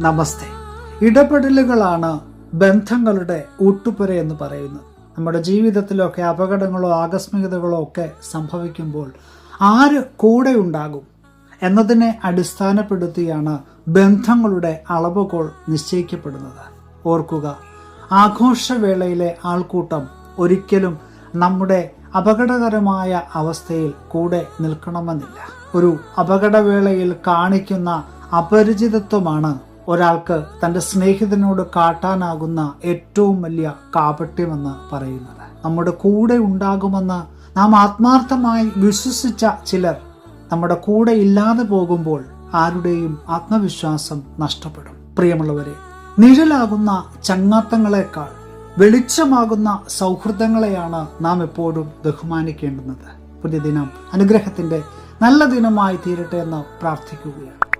നമസ്തേ. ഇടപെടലുകളാണ് ബന്ധങ്ങളുടെ ഊട്ടുപുര എന്ന് പറയുന്നത്. നമ്മുടെ ജീവിതത്തിലൊക്കെ അപകടങ്ങളോ ആകസ്മികതകളോ ഒക്കെ സംഭവിക്കുമ്പോൾ ആര് കൂടെ ഉണ്ടാകും എന്നതിനെ അടിസ്ഥാനപ്പെടുത്തിയാണ് ബന്ധങ്ങളുടെ അളവുകോൾ നിശ്ചയിക്കപ്പെടുന്നത്. ഓർക്കുക ആഘോഷവേളയിലെ ആൾക്കൂട്ടം ഒരിക്കലും നമ്മുടെ അപകടകരമായ അവസ്ഥയിൽ കൂടെ നിൽക്കണമെന്നില്ല. ഒരു അപകടവേളയിൽ കാണിക്കുന്ന അപരിചിതത്വമാണ് ഒരാൾക്ക് തന്റെ സ്നേഹിതനോട് കാട്ടാനാകുന്ന ഏറ്റവും വലിയ കാപട്യമെന്ന് പറയുന്നത്. നമ്മുടെ കൂടെ ഉണ്ടാകുമെന്ന് നാം ആത്മാർത്ഥമായി വിശ്വസിച്ച ചിലർ നമ്മുടെ കൂടെ ഇല്ലാതെ പോകുമ്പോൾ ആരുടെയും ആത്മവിശ്വാസം നഷ്ടപ്പെടും. പ്രിയമുള്ളവരെ നിഴലാകുന്ന ചങ്ങാത്തങ്ങളെക്കാൾ വെളിച്ചമാകുന്ന സൗഹൃദങ്ങളെയാണ് നാം എപ്പോഴും ബഹുമാനിക്കേണ്ടുന്നത്. പുതിയ ദിനം അനുഗ്രഹത്തിന്റെ നല്ല ദിനമായി തീരട്ടെ എന്ന് പ്രാർത്ഥിക്കുകയാണ്.